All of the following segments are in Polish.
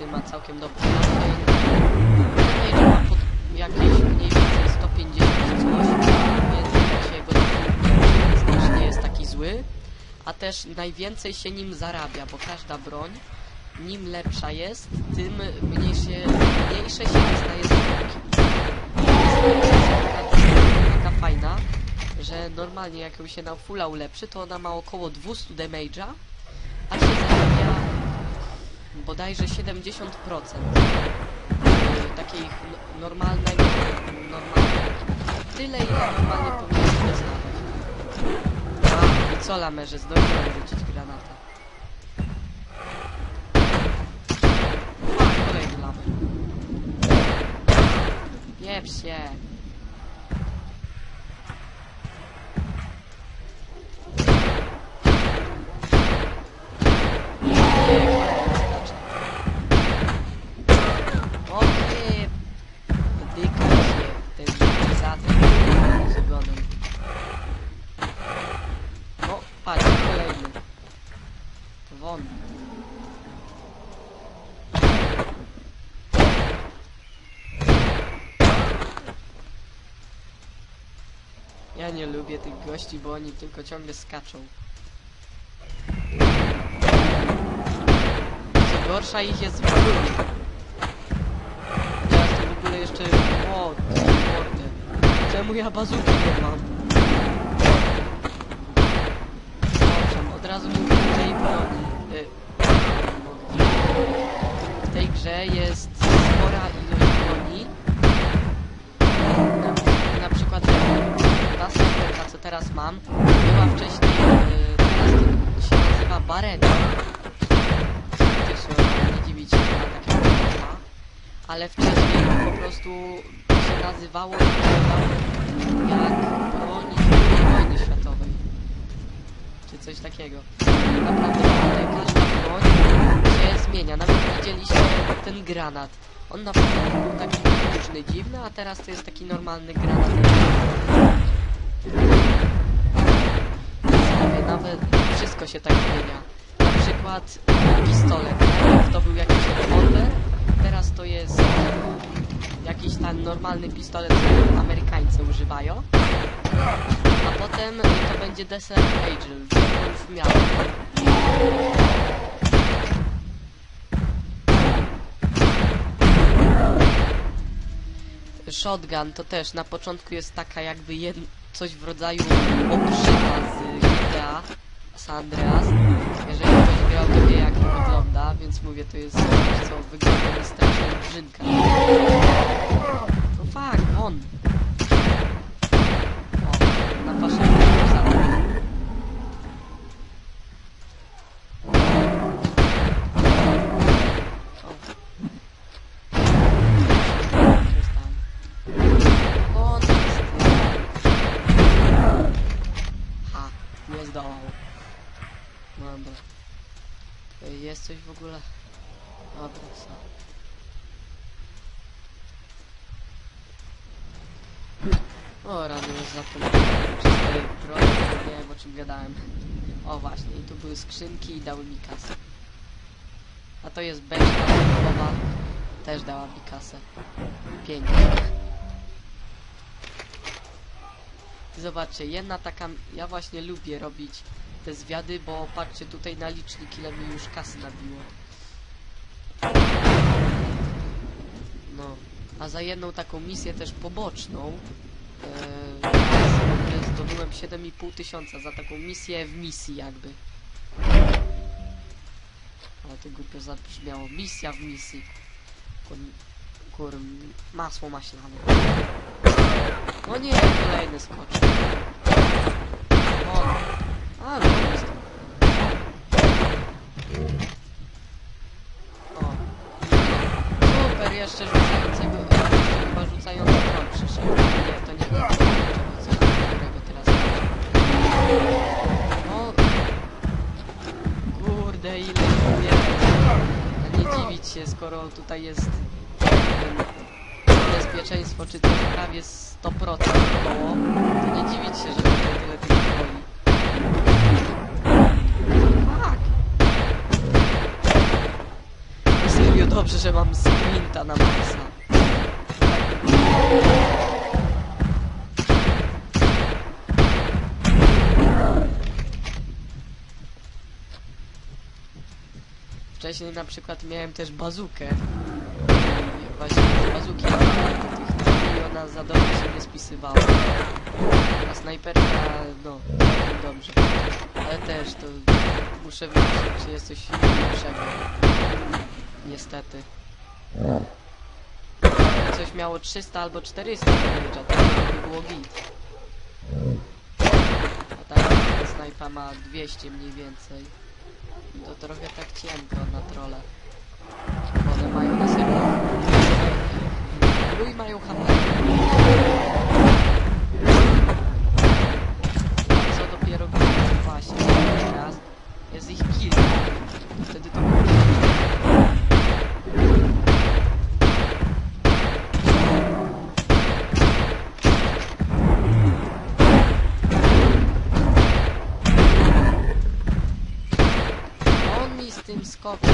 ma całkiem dobry zasięg. Ten ma pod jakieś mniej więcej 150 coś, więc się go nie jest taki zły. A też najwięcej się nim zarabia, bo każda broń, nim lepsza jest, tym mniejsze, mniejsze się dostaje. Jest taka fajna, że normalnie jak się na fulla ulepszy, to ona ma około 200 damage'a, a się bodajże 70% y, takiej n- normalnego, normalnej, tyle ile normalnie powinien dostawać. A, i co lamerze, zdążyłem rzucić granata. Kolejny lamer. Pieprz się. Nie lubię tych gości, bo oni tylko ciągle skaczą. Co gorsza ich jest w ogóle. Teraz to w ogóle jeszcze... O, ty mordę. Czemu ja bazuki nie mam? Owszem, od razu mówię broni. Y, w tej grze jest teraz mam, była wcześniej, y, teraz to się nazywa Baretta. Też nie dziwić się na takiego broni ale wcześniej po prostu się nazywało jak broń II wojny światowej. Czy coś takiego. Naprawdę każda broń się zmienia. Nawet widzieliście ten granat. On na początku był taki różny, dziwny, a teraz to jest taki normalny granat. Nawet wszystko się tak zmienia. Na przykład pistolet. Najpierw to był jakiś rewolwer, teraz to jest jakiś tam normalny pistolet, który Amerykańcy używają. A potem to będzie Desert Eagle, w miarę. Shotgun to też na początku jest taka jakby coś w rodzaju obrzyka z GTA San Andreas. Jeżeli ktoś grał, to wie jak to wygląda, więc mówię, to jest coś, co wygląda strasznie brzydka. No fuck, on! Coś w ogóle? Dobra, co? O, rany już zapomniałem. Przez te broń, nie wiem o czym gadałem. O właśnie, i tu były skrzynki i dały mi kasę. A to jest beczka wybuchowa. Też dała mi kasę. Pięknie. Zobaczcie, jedna taka... Ja właśnie lubię robić te zwiady, bo patrzcie tutaj na licznik, ile mi już kasy nabiło. No, a za jedną taką misję też poboczną e, zdobyłem 7,5 tysiąca za taką misję w misji jakby. Ale to głupio zabrzmiało. Misja w misji. Kur, masło maślane. No nie, kolejny skocz. O, a, no jest. O. Super, jeszcze rzucającego, chyba rzucający tron przyszedł. Nie, to nie było co którego teraz O, kurde, ile nie dziwić się, skoro tutaj jest bezpieczeństwo, czy też prawie 100% około, to nie dziwić się, że tutaj tyle tych boi. Fuck! Serio, dobra. Dobrze, że mam sprinta na maksa. Wcześniej na przykład miałem też bazukę. Właśnie z bazuki i ona za dobrze się nie spisywała. A snajperka, no, dobrze. Ale też to muszę wiedzieć, czy jest coś lepszego. Niestety. Coś miało 300 albo 400 damage'a, to by było git. A ta snajpa ma 200 mniej więcej. To trochę tak cienko na trole. One mają na serio... Luj mają HP. Skokiem.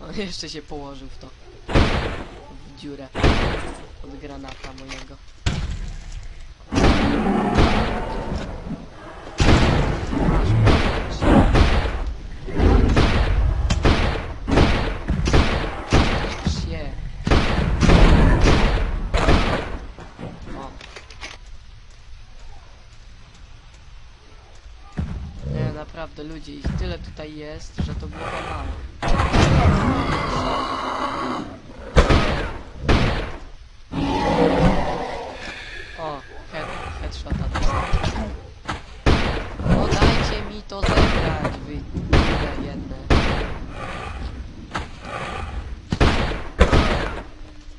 On jeszcze się położył w to. W dziurę. Od granata mojego. Naprawdę, ludzie, ich tyle tutaj jest, że to było mało. O, head, headshota dostałem. No dajcie mi to zebrać, wy jedne.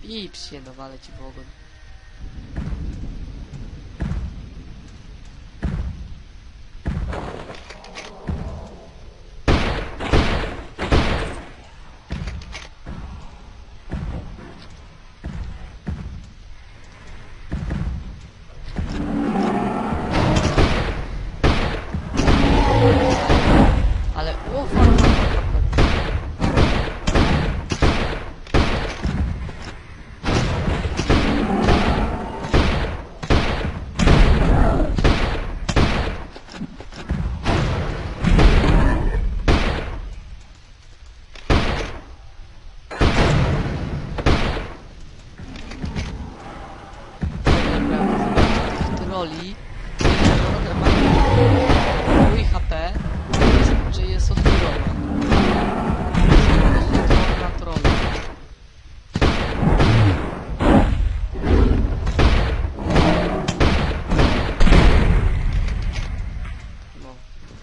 Pips się, no wale ci w ogon.